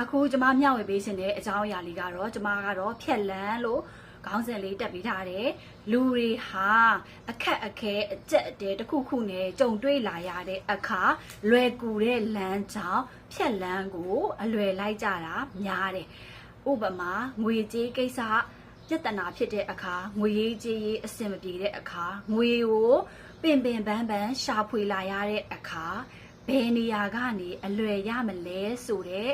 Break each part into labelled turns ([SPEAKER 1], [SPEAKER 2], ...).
[SPEAKER 1] အခုကျမမျှဝေပေးခြင်းတဲ့အကြောင်းအရာလေးကတော့ကျမကတော့ဖြက်လန်းလို့ခေါင်းစဉ်လေးတက်ပေးထားတယ်လူတွေဟာအခက်အခဲအကျက်အတဲတစ်ခုခုနဲ့ကြုံတွေ့လာရတဲ့အခါလွယ်ကူတဲ့လမ်းကြောင်းဖြက်လန်းကို အလွယ်လိုက်ကြတာများတယ်ဥပမာငွေကြေးကိစ္စပြဿနာဖြစ်တဲ့အခါငွေရေးကြေးရေးအဆင်မပြေတဲ့အခါငွေကိုပင်ပင်ပန်းပန်းရှာဖွေလာရတဲ့အခါ ဘယ်နေရာကနေအလွယ်ရမလဲဆိုတဲ့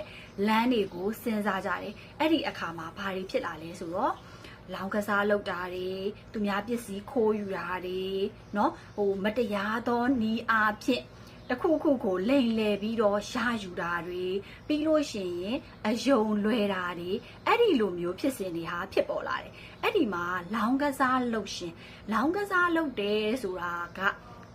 [SPEAKER 1] လမ်းတွေကိုစဉ်းစားကြတယ်အဲ့ဒီအခါမှာဘာတွေဖြစ်လာလဲဆိုတော့ လောင်ကစားလောက်တာတွေသူများပစ္စည်းခိုးယူတာတွေเนาะဟိုမတရားသောနီးအားဖြင့်တစ်ခုခုကိုလိမ်လည်ပြီးတော့ရယူတာတွေပြီးလို့ရှိရင်အယုံလွယ်တာတွေအဲ့ဒီလိုမျိုးဖြစ်စဉ်တွေဟာဖြစ်ပေါ်လာတယ်အဲ့ဒီမှာလောင်ကစားလောက်ရှင် လောင်ကစားလောက်တယ်ဆိုတာက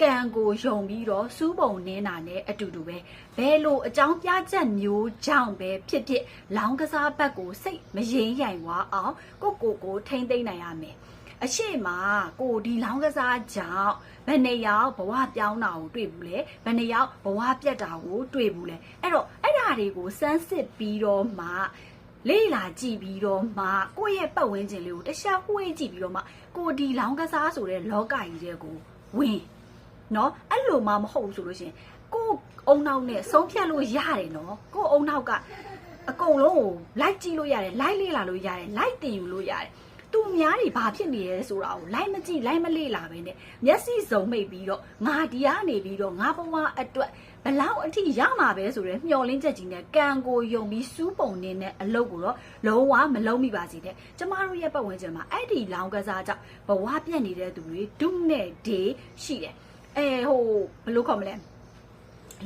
[SPEAKER 1] ကံကိုယုံပြီးတော့စူးပုံနင်းတာနဲ့အတူတူပဲဘယ်လိုအကြောင်းပြချက်မျိုးကြောင့်ပဲဖြစ်ဖြစ်လောင်ကစားဘက်ကိုစိတ်မရင်ရိုင်ဝါအောင်ကိုကိုကိုထိမ့်သိမ့်နိုင်ရမယ်အရှိမကိုဒီလောင်ကစားကြောင့်ဘယ်နေရောက်ဘဝပြောင်းတာကိုတွေ့ဘူးလေဘယ်နေရောက်ဘဝပြတ်တာကိုတွေ့ဘူးလေအဲ့တော့အဲ့ဓာတွေကိုစမ်းစစ်ပြီးတော့မှလေ့လာကြည့်ပြီးတော့မှကိုယ့်ရဲ့ပတ်ဝန်းကျင်လေးကိုတစ်ခြားဝှေ့ကြည့်ပြီးတော့မှကိုဒီလောင်ကစားဆိုတဲ့လောကကြီးတဲ့ကိုဝင် နော်အဲ့လိုမှမဟုတ်ဘူးဆိုလို့ရှရင်ကိုယ့်အုံနောက်နဲ့ဆုံးဖြတ်လို့ရတယ်နော်ကိုယ့်အုံနောက်ကအကုန်လုံးကိုလိုက်ကြည့်လို့ရတယ်လိုက်လေ့လာလို့ရတယ်လိုက်တင်ယူလို့ရတယ်သူများတွေဘာဖြစ်နေရဲဆိုတာကိုလိုက်မကြည့်လိုက်မလေ့လာပဲနဲ့မျက်စိစုံမိတ်ပြီးတော့ငါဒီကနေပြီးတော့ငါဘဝအတွက်ဘလောက်အထိရမှာပဲဆိုရဲမျောလင်းချက်ကြီးနဲ့ကံကိုယုံပြီးစူးပုံနေတဲ့အလုပ်ကိုတော့လုံးဝမလုံးမိပါစေနဲ့ကျမတို့ရဲ့ပတ်ဝန်းကျင်မှာအဲ့ဒီလောင်ကစားကြောင့်ဘဝပြတ်နေတဲ့သူတွေဒုနဲ့ဒေရှိတယ် အဲဟိုဘယ်လိုခေါ်မလဲ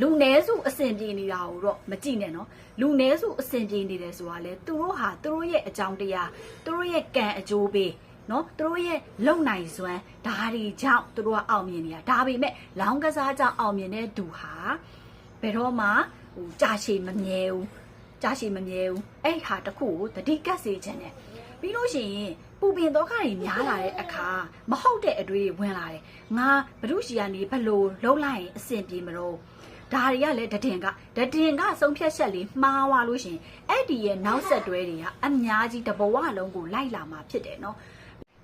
[SPEAKER 1] လူနည်းစုအဆင်ပြေနေတာကိုတော့မကြည့်နဲ့နော်လူနည်းစုအဆင်ပြေနေတယ်ဆိုတာလေသူတို့ဟာသူတို့ရဲ့အကြောင်းတရားသူတို့ရဲ့ကံအကျိုးပေးနော်သူတို့ရဲ့လုံနိုင်စွမ်းဓာရီကြောင့်သူတို့ကအောင်မြင်နေတာဒါပေမဲ့လောင်းကစားကြောင့်အောင်မြင်တဲ့သူဟာဘယ်တော့မှဟိုကြာရှည်မမြဲဘူးကြာရှည်မမြဲဘူးအဲ့ဟာတစ်ခုကိုတတိကတ်စေခြင်းနဲ့ ပြီးလို့ရှိရင်ပူပင်ဒုက္ခတွေများလာတဲ့အခါမဟုတ်တဲ့အတွေ့တွေဝင်လာတယ်ငါဘ ᱹ ရှိကနေဘလို့လှုပ်လိုက်ရင်အဆင်ပြေမလို့ဒါတွေကလည်းတဒင်ကတဒင်ကဆုံးဖြတ်ချက်လေးမှားသွားလို့ရှရင်အဲ့ဒီရဲ့နောက်ဆက်တွဲတွေကအများကြီးတဘဝလုံးကိုလိုက်လာမှာဖြစ်တယ်နော်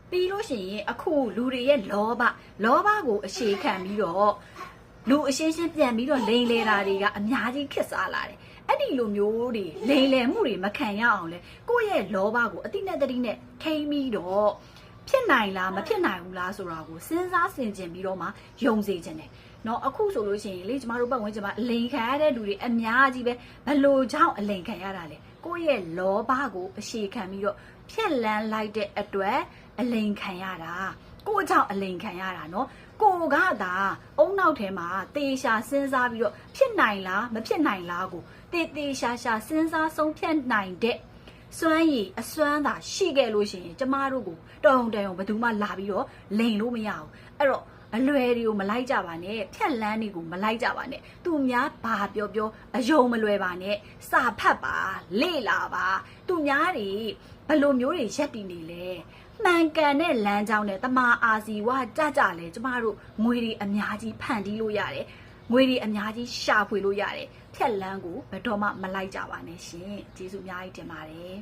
[SPEAKER 1] ပြီးလို့ရှိရင်အခုလူတွေရဲ့လောဘလောဘကိုအခြေခံပြီးတော့ လူအရှင်းရှင်းပြန်ပြီးတော့လိန်လေတာတွေကအများကြီးခစ်စားလာတယ်အဲ့ဒီလိုမျိုးတွေလိန်လယ်မှုတွေမခံရအောင်လဲကိုယ့်ရဲ့လောဘကိုအတိနဲ့တတိနဲ့ထိမ့်ပြီးတော့ဖြစ်နိုင်လားမဖြစ်နိုင်ဘူးလားဆိုတာကိုစဉ်းစားဆင်ခြင်ပြီးတော့မှယုံစေခြင်းတယ်เนาะအခုဆိုလို့ရှိရင်လေကျမတို့ပတ်ဝန်းကျင်မှာအလိန်ခံရတဲ့လူတွေအများကြီးပဲဘလို့ကြောင့်အလိန်ခံရတာလဲကိုယ့်ရဲ့လောဘကိုအရှိခံပြီးတော့ဖြက်လန်းလိုက်တဲ့အတွက်အလိန်ခံရတာ ကို့ကြောင့်အလိန်ခံရတာနော်ကိုကသာအုံနောက်ထဲမှာတေရှာစဉ်းစားပြီးတော့ဖြစ်နိုင်လားမဖြစ်နိုင်လားကိုတေတေရှာရှာစဉ်းစားဆုံးဖြတ်နိုင်တဲ့စွမ်းရည်အစွမ်းသာရှိခဲ့လို့ရှိရင်ကျမတို့ကိုတောင်တန်အောင်ဘယ်သူမှလာပြီးတော့လိန်လို့မရဘူးအဲ့တော့အလွယ်တွေကိုမလိုက်ကြပါနဲ့ဖြက်လန်းတွေကိုမလိုက်ကြပါနဲ့သူများဘာပြောပြောအယုံမလွယ်ပါနဲ့စာဖတ်ပါလေ့လာပါသူများတွေဘယ်လိုမျိုးတွေရက်တည်နေလဲ မှန်ကန်တဲ့လမ်းကြောင်းနဲ့တမာအာစီဝကြကြလဲကျမတို့ငွေတွေအများကြီးဖန်တီးလို့ရတယ်ငွေတွေအများကြီးရှာဖွေလို့ရတယ်ဖြက်လန်းကိုဘယ်တော့မှမလိုက်ကြပါနဲ့ရှင်ကျေးဇူးအများကြီးတင်ပါတယ်